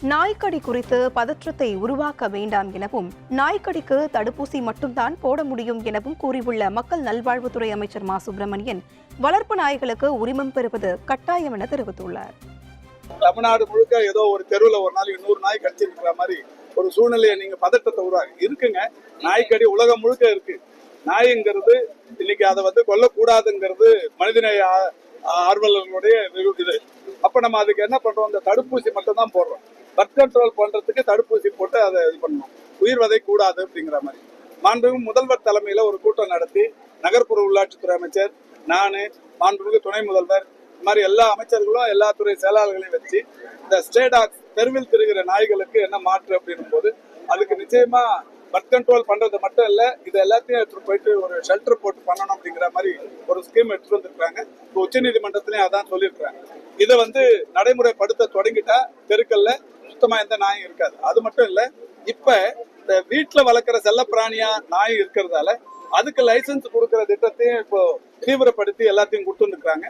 நாய்க்கடி குறித்து பதற்றத்தை உருவாக்க வேண்டாம் எனவும் நாய்க்கடிக்கு தடுப்பூசி மட்டும்தான் போட முடியும் எனவும் கூறியுள்ள மக்கள் நல்வாழ்வுத்துறை அமைச்சர் மா. சுப்பிரமணியன் வளர்ப்பு நாய்களுக்கு உரிமம் பெறுவது கட்டாயம் என தெரிவித்துள்ளார். தமிழ்நாடு முழுக்க ஏதோ ஒரு தெருவில் ஒரு நாளைக்கு நூறு நாய் கடிச்சிருக்கிற மாதிரி ஒரு சூழ்நிலையை நீங்க பதட்டத்தை உருவாக்கு இருக்குங்க. நாய்க்கடி உலகம் முழுக்க இருக்கு. நாய்ங்கிறது இன்னைக்கு அதை வந்து கொல்லக்கூடாதுங்கிறது மனிதநேய ஆர்வலர்களுடைய இது. அப்ப நம்ம அதுக்கு என்ன பண்றோம்? இந்த தடுப்பூசி மட்டும் தான் போடுறோம். பர்த் கண்ட்ரோல் பண்றதுக்கு தடுப்பூசி போட்டு அதை இது பண்ணணும். உயிர் வதை கூடாது அப்படிங்கிற மாதிரி. மாண்புமிகு முதல்வர் தலைமையில ஒரு கூட்டம் நடத்தி நகர்ப்புற உள்ளாட்சித்துறை அமைச்சர் நானு மாண்புமிகு துணை முதல்வர் இந்த மாதிரி எல்லா அமைச்சர்களும் எல்லா துறை செயலாளர்களையும் வச்சு இந்த ஸ்டேடாக்ஸ் தெருவில் திரிகிற நாய்களுக்கு என்ன மாற்று அப்படின்னும் போது அதுக்கு நிச்சயமா பர்த் கண்ட்ரோல் பண்றது மட்டும் இல்ல இது எல்லாத்தையும் எடுத்துட்டு போயிட்டு ஒரு ஷெல்டர் போட்டு பண்ணணும் அப்படிங்கிற மாதிரி ஒரு ஸ்கீம் எடுத்துட்டு வந்திருக்காங்க இப்போ உச்சநீதிமன்றத்திலயும் அதான் சொல்லியிருக்காங்க இதை வந்து நடைமுறைப்படுத்த தொடங்கிட்டா தெருக்கல்ல சுத்தமா எந்த நாயும் இருக்காது. அது மட்டும் இல்ல இப்ப இந்த வீட்டுல வளர்க்குற செல்ல பிராணியா நாய் இருக்கிறதால அதுக்கு லைசன்ஸ் கொடுக்கிற திட்டத்தையும் இப்போ தீவிரப்படுத்தி எல்லாத்தையும் கொடுத்துருக்காங்க